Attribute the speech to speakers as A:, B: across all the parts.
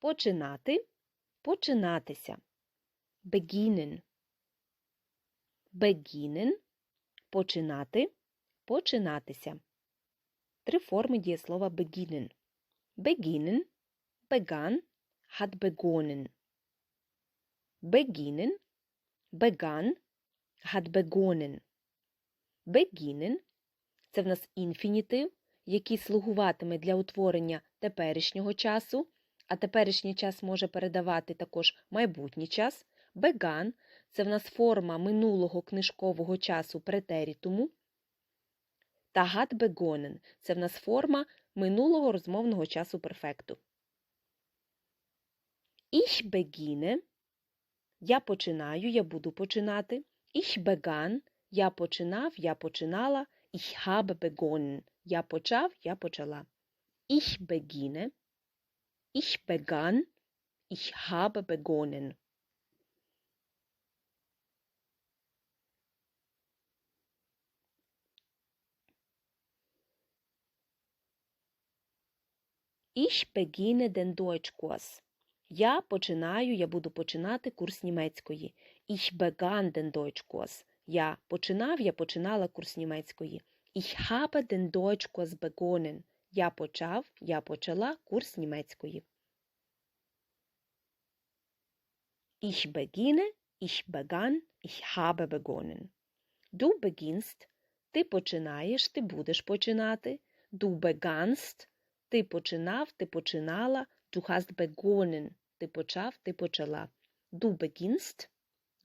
A: Починати. Починатися. Beginnen. Beginnen. Починати. Починатися. Три форми дієслова beginnen. Beginnen, begann, hat begonnen. Beginnen, begann, hat begonnen. Beginnen – це в нас інфінітив, який слугуватиме для утворення теперішнього часу, а теперішній час може передавати також майбутній час. Begann – це в нас форма минулого книжкового часу претерітуму. Та hat begonnen – це в нас форма минулого розмовного часу перфекту. Ich beginne – я починаю, я буду починати. Ich begann – я починав, я починала. Ich habe begonnen – я почав, я почала. Ich beginne – ich begann – ich habe begonnen. Ich beginne den Deutschkurs. Я починаю, я буду починати курс німецької. Ich begann den Deutschkurs. Я починав, я починала курс німецької. Ich habe den Deutschkurs begonnen. Я почав, я почала курс німецької. Ich beginne, ich begann, ich habe begonnen. Du beginnst – ти починаєш, ти будеш починати. Du begannst – ти починав, ти починала. Du hast begonnen – ти почав, ти почала. Du beginnst,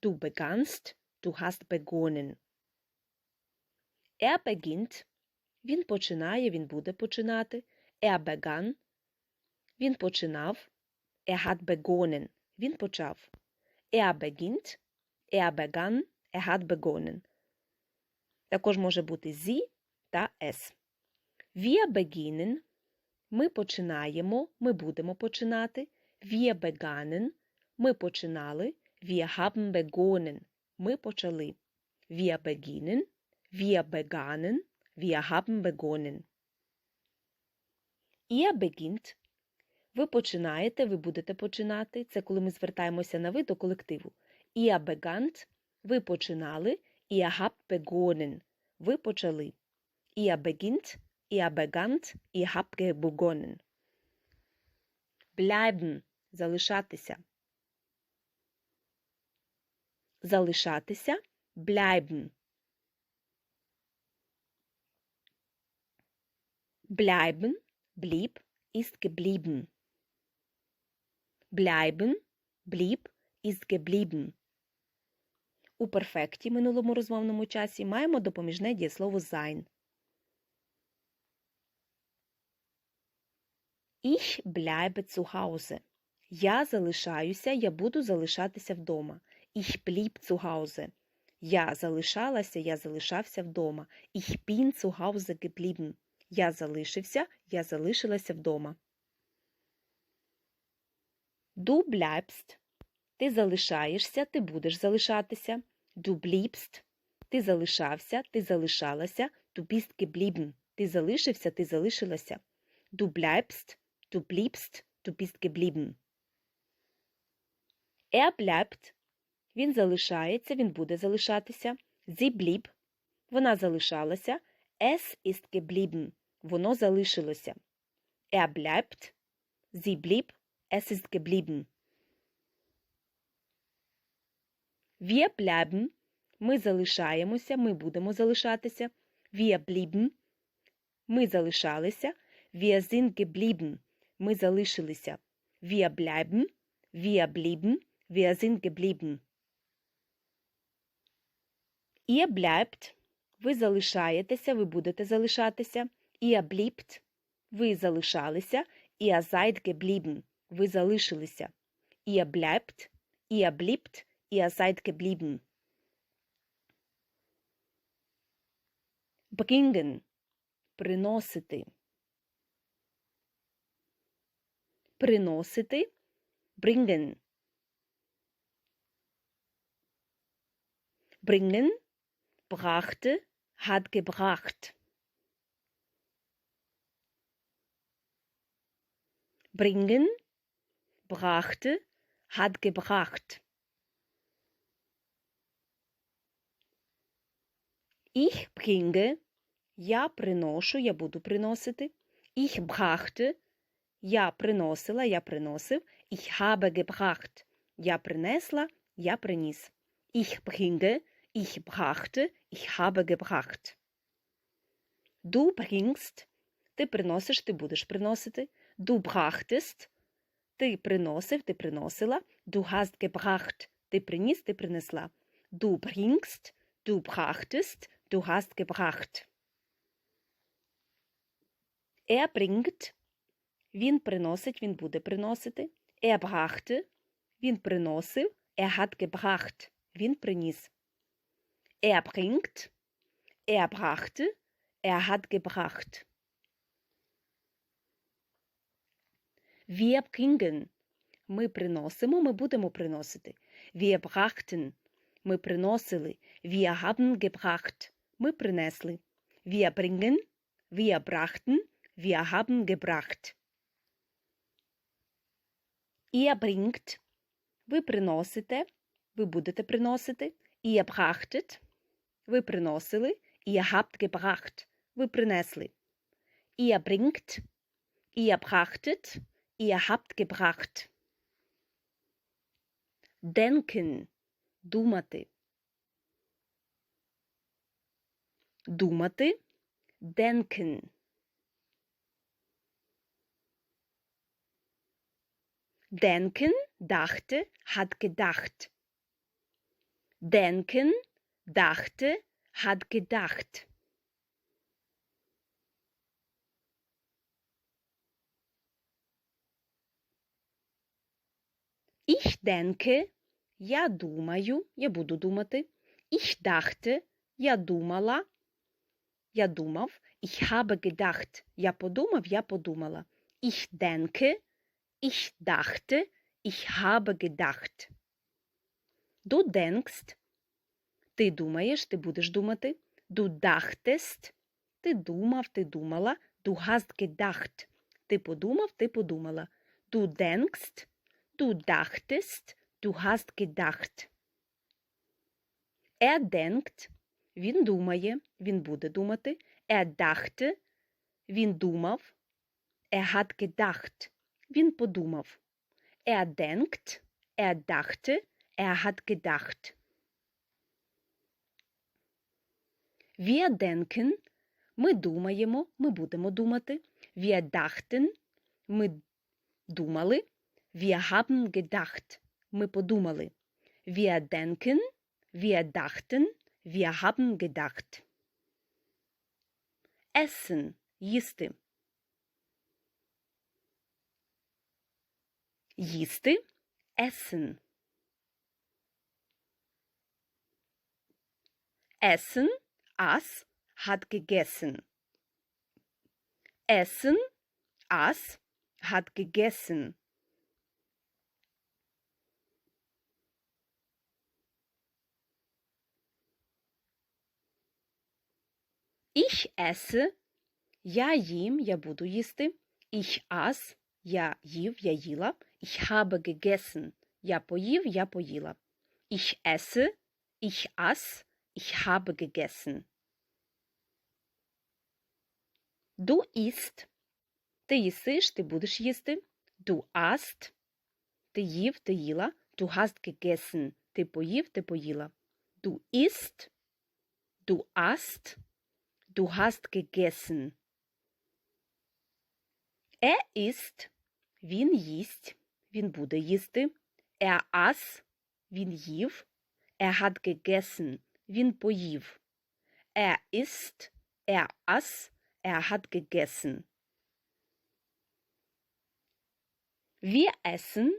A: du begannst, du hast begonnen. Er beginnt – він починає, він буде починати. Er begann – він починав. Er hat begonnen – він почав. Er beginnt, er begann, er hat begonnen. Також може бути sie та es. Wir beginnen – ми починаємо, ми будемо починати. Wir begannen – ми починали. Wir haben begonnen – ми почали. Wir beginnen, wir begannen, Ihr beginnt – ви починаєте, ви будете починати. Це коли ми звертаємося на ви до колективу. Begannt – ви починали. Begonnen – ви почали. Ihr habt begonnen. Bleiben – залишатися. Залишатися – bleiben. Bleiben, blieb, ist geblieben. Bleiben, blieb, ist geblieben. У перфекті минулому розмовному часі маємо допоміжне дієслово sein. Ich bleibe zu Hause. Я залишаюся, я буду залишатися вдома. Ich blieb zu Hause. Я залишалася, я залишався вдома. Ich bin zu Hause geblieben. Я залишився, я залишилася вдома. Du bleibst. Ти залишаєшся, ти будеш залишатися. Du bliebst. Ти залишався, ти залишалася. Du bist geblieben. Ти залишився, ти залишилася. Du bleibst, du bliebst, du bist geblieben. Er bleibt. Він залишається, він буде залишатися. Sie blieb. Вона залишалася. Es ist geblieben. Воно залишилося. Er bleibt. Sie blieb. Es ist geblieben. Wir bleiben. Ми залишаємося, ми будемо залишатися. Wir blieben. Ми залишалися. Wir sind geblieben. Ми залишилися. Wir bleiben. Wir blieben. Wir sind geblieben. Ihr bleibt. Ви залишаєтеся, ви будете залишатися. Ihr bliebt. Ви залишалися. Ihr seid geblieben. Ви залишилися. Ihr bleibt. Ihr bliebt. Ihr seid geblieben. Bringen. Приносити. Приносити. Bringen. Brachte. Hat gebracht. Bringen. brachte, hat gebracht. Ich bringe, я приношу, я буду приносити. Ich brachte, я приносила, я приносив. Ich habe gebracht, я принесла, я приніс. Ich bringe, ich brachte, ich habe gebracht. Du bringst, ти приносиш, ти будеш приносити. Du brachtest, ти приносив, ти приносила. Du hast gebracht, ти приніс, ти принесла. Du bringst, du brachtest, du hast gebracht. Er bringt, він приносить, він буде приносити. Er brachte, він приносив. Er hat gebracht, він приніс. Er bringt, er brachte, er hat gebracht. Wir bringen. Ми приносимо, ми будемо приносити. Wir brachten. Ми приносили. Wir haben gebracht. Ми принесли. Wir bringen. Wir brachten. Wir haben gebracht. Ihr bringt. Ви приносите. Ви будете приносити. Ihr brachtet. Ви приносили. Ihr habt gebracht. Ви принесли. Ihr bringt. Ihr brachtet. Ihr habt gebracht. Denken. Думати. Думати. Denken. Denken, dachte, hat gedacht. Denken, dachte, hat gedacht. Ich denke, я думаю, я буду думати. Ich dachte, я думала, я думав. Ich habe gedacht, я подумав, я подумала. Ich denke, ich dachte, ich habe gedacht. Du denkst, ти думаєш, ти будеш думати. Du dachtest, ти думав, ти думала. Du hast gedacht, ти подумав, ти подумала. Du denkst, du dachtest, du hast gedacht. Er denkt, він думає, він буде думати. Er dachte, він думав. Er hat gedacht, він подумав. Er denkt, er dachte, er hat gedacht. Wir denken, ми думаємо, ми будемо думати. Wir dachten, ми думали. Wir haben gedacht, ми подумали. Wir denken, wir dachten, wir haben gedacht. Essen, їсти. Їсти, essen. Essen, aß, hat gegessen. Essen, aß, hat gegessen. Ich esse, я їм, я буду їсти. Ich aß, я їв, я їла. Ich habe gegessen, я поїв, я поїла. Ich esse, ich aß, ich habe gegessen. Du isst, ти їсиш, ти будеш їсти. Du aßt, ти їв, ти їла. Du hast gegessen, ти поїв, ти поїла. Du isst, du aßt, du hast gegessen. Er isst, він їсть, він буде їсти. Er aß, він їв. Er hat gegessen, він поїв. Er isst, er aß, er hat gegessen. Wir essen,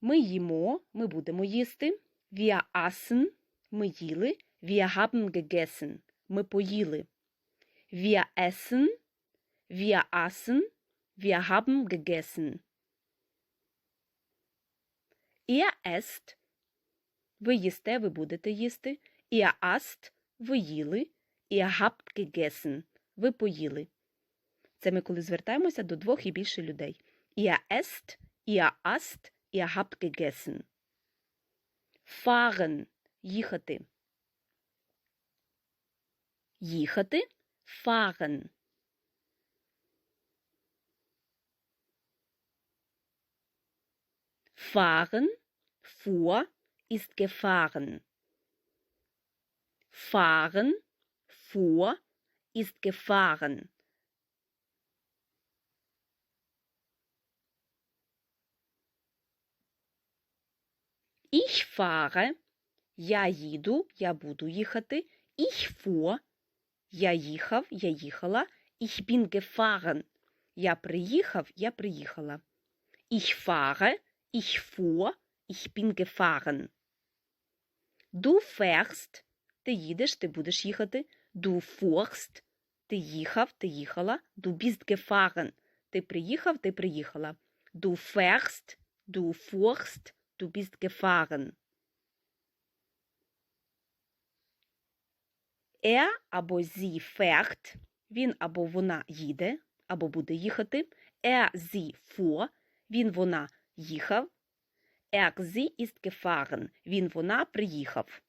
A: ми їмо, ми будемо їсти. Wir aßen, ми їли. Wir haben gegessen, ми поїли. Wir essen, wir aßen, wir haben gegessen. Ihr esst, ви їсте, ви будете їсти. Ihr aßt, ви їли. Ihr habt gegessen, ви поїли. Це ми коли звертаємося до двох і більше людей. Ihr esst, ihr aßt, ihr habt gegessen. Fahren – їхати. Їхати – fahren. Fahren, fuhr, ist gefahren. Fahren, fuhr, ist gefahren. Ich fahre, я їду, я буду їхати. Ich fuhr, я їхав, я їхала. Ich bin gefahren, я приїхав, я приїхала. Ich fahre, ich fuhr, ich bin gefahren. Du fährst, ти їдеш, ти будеш їхати. Du fuhrst, ти їхав, ти їхала. Du bist gefahren, ти приїхав, ти приїхала. Du fährst, du fuhrst, du bist gefahren. Er або sie fährt, він або вона їде, або буде їхати. Er, sie fuhr, він, вона їхав. Er, sie ist gefahren, він, вона приїхав.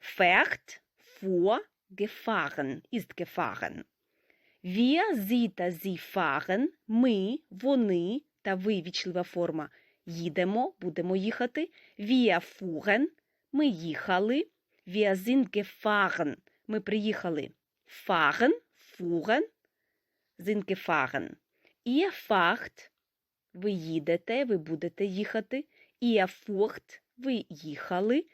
A: Fährt, fuhr, gefahren, ist gefahren. Wir, sie sie fahren, ми, вони та ви вічлива форма їдемо, будемо їхати. Wir fuhren, ми їхали. Wir sind gefahren, ми приїхали. Fahren, fuhren, sind gefahren. Ihr fahrt, ви їдете, ви будете їхати. Ihr fuhrt, ви їхали.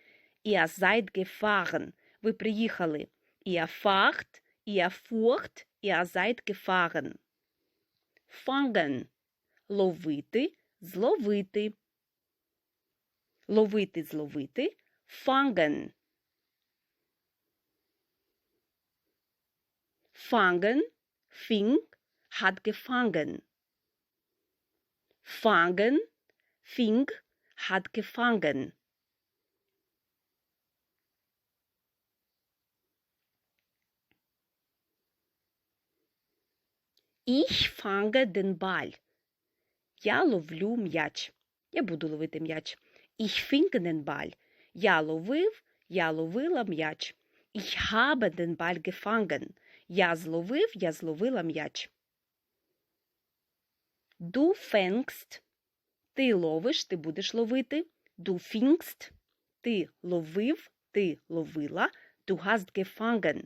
A: Ihr seid gefahren, ви приїхали. Ihr fahrt, ihr fuhrt, ihr seid gefahren. Fangen – ловити, зловити. Ловити, зловити. Fangen. Fangen, fing, hat gefangen. Fangen, fing, hat gefangen. Ich fange den Ball. Я ловлю м'яч. Я буду ловити м'яч. Ich finge den Ball. Я ловив, я ловила м'яч. Ich habe den Ball gefangen. Я зловив, я зловила м'яч. Du fängst. Ти ловиш, ти будеш ловити. Du fingst. Ти ловив, ти ловила. Du hast gefangen.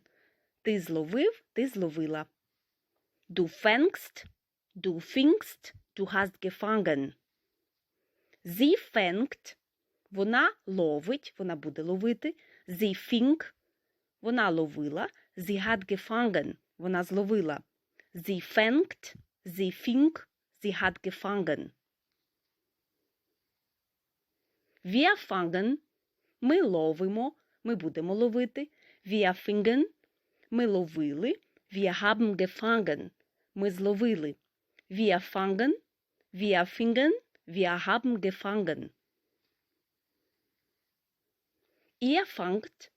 A: Ти зловив, ти зловила. Du fängst, du fingst, du hast gefangen. Sie fängt, вона ловить, вона буде ловити. Sie fing, вона ловила. Sie hat gefangen, вона зловила. Sie fängt, sie fing, sie hat gefangen. Wir fangen, ми ловимо, ми будемо ловити. Wir fingen, ми ловили. Wir haben gefangen, ми зловили. Wir fangen, wir fingen, wir haben gefangen. Ihr fangt,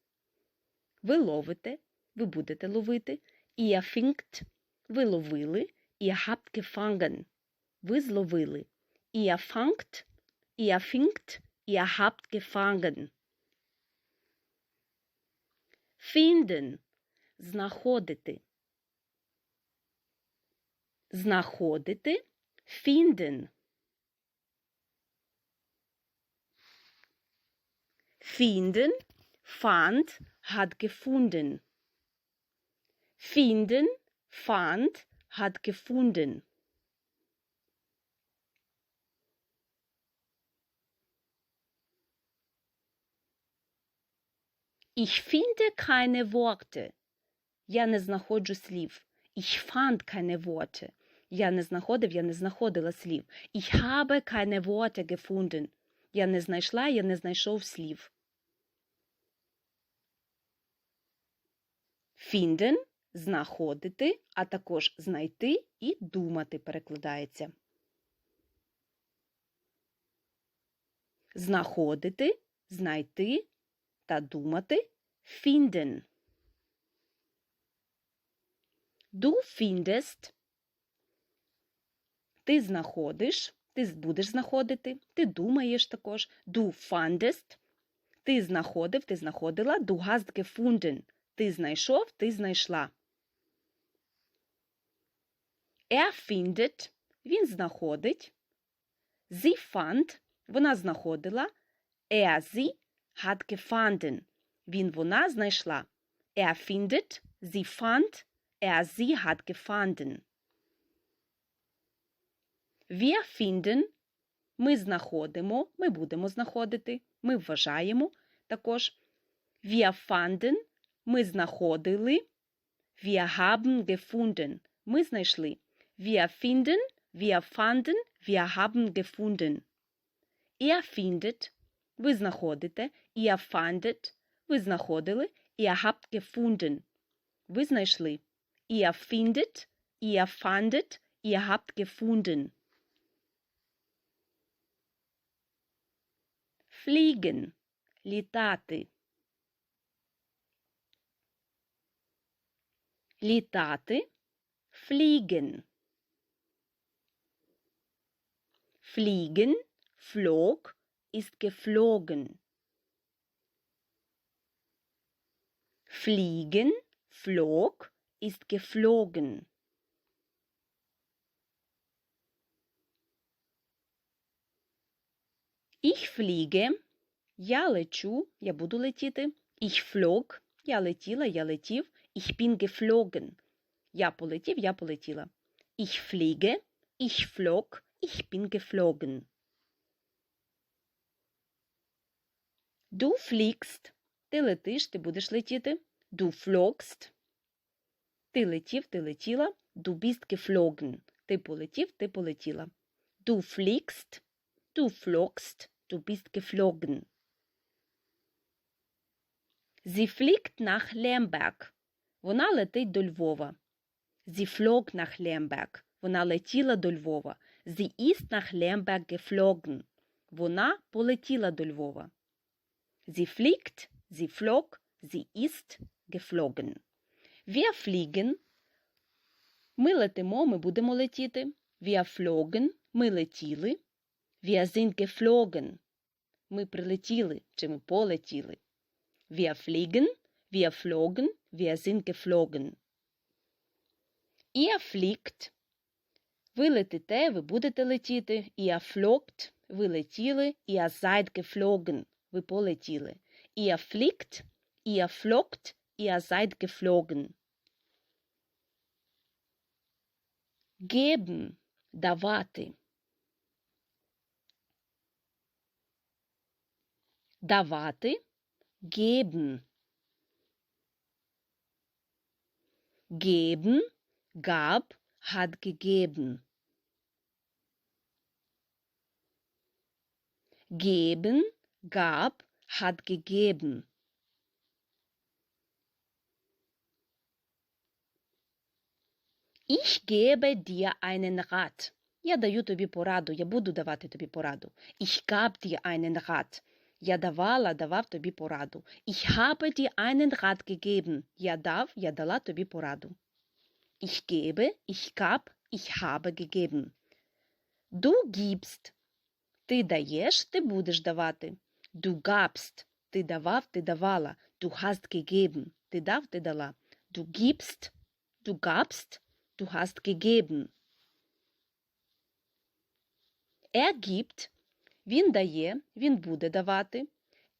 A: ви ловите, ви будете ловити. Ihr fingt, ви ловили. Ihr habt gefangen, ви зловили. Ihr fangt, ihr fingt, ihr habt gefangen. Finden, знаходити. Знаходити, finden. Finden, fand, hat gefunden. Finden, fand, hat gefunden. Ich finde keine Worte. Я не знаходжу слів. Ich fand keine Worte. Я не знаходив, я не знаходила слів. Ich habe keine Worte gefunden. Я не знайшла, я не знайшов слів. Finden – знаходити, а також знайти і думати перекладається. Знаходити, знайти та думати – finden. Du findest. Ти знаходиш, ти будеш знаходити, ти думаєш також. Du fandest – ти знаходив, ти знаходила. Du hast gefunden – ти знайшов, ти знайшла. Er findet – він знаходить. Sie fand – вона знаходила. Er, sie hat gefunden – він, вона знайшла. Er findet, sie fand, er, sie hat gefunden. Wir finden – ми знаходимо, ми будемо знаходити, ми вважаємо також. Wir fanden – ми знаходили. Wir haben gefunden – ми знайшли. Wir finden, wir fanden, wir haben gefunden. Er findet – ви знаходите. Ihr fandet – ви знаходили. Ihr habt gefunden – ви знайшли. Ihr findet, ihr fandet, ihr habt gefunden. Fliegen – літати. Літати – fliegen. Fliegen, flog, ist geflogen. Fliegen, flog, ist geflogen. Ich fliege, я лечу, я буду летіти. Ich flog, я летіла, я летів. Ich bin geflogen. Я полетів, я полетіла. Ich fliege, ich flog, ich bin geflogen. Du fliegst, ти летиш, ти будеш летіти. Du flogst. Ти летів, ти летіла. Du bist geflogen. Ти полетів, ти полетіла. Du fliegst. Du flogst. Du bist geflogen. Sie fliegt nach Lemberg. Вона летить до Львова. Sie flog nach Lemberg. Вона летіла до Львова. Sie ist nach Lemberg geflogen. Вона полетіла до Львова. Sie fliegt, sie flog, sie ist geflogen. Wir fliegen. Ми летимо, ми будемо летіти. Wir flogen. Ми летіли. Wir sind geflogen. Ми прилетіли чи ми полетіли. Wir fliegen, wir flogen, wir sind geflogen. Ihr fliegt. Ви летите, ви будете летіти. Ihr flogt. Ви летіли. Ihr seid geflogen. Ви полетіли. Ihr fliegt, ihr flogt, ihr seid geflogen. Geben – давати. Давати – geben. Geben, gab, hat gegeben. Geben, gab, hat gegeben. Ich gebe dir einen Rat. Я даю тобі пораду, я буду давати тобі пораду. Ich gab dir einen Rat. Я давала, давав тобі пораду. Ich habe dir einen Rat gegeben. Я дав, я дала тобі пораду. Ich gebe, ich gab, ich habe gegeben. Du gibst. Ти даєш, ти будеш давати. Du gabst. Ти давав, ти давала. Du hast gegeben. Ти дав, ти дала. Du gibst. Du gabst. Du hast gegeben. Er gibt. Він дає, він буде давати.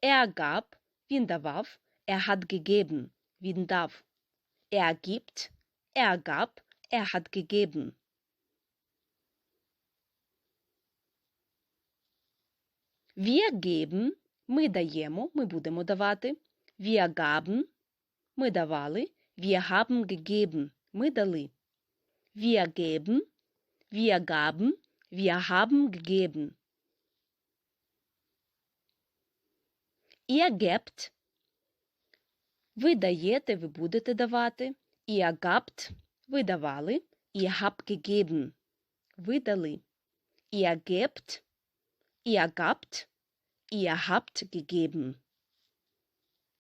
A: Er gab. Він давав. Er hat gegeben. Він дав. Er gibt. Er gab. Er hat gegeben. Wir geben. Ми даємо, ми будемо давати. Wir gaben. Ми давали. Wir haben gegeben. Ми дали. Wir geben. Wir gaben. Wir haben gegeben. Gebt. Ви даєте, ви будете давати. Gabt. Ви давали. Habt gegeben. Ви дали. Gabt. Ihr habt gegeben.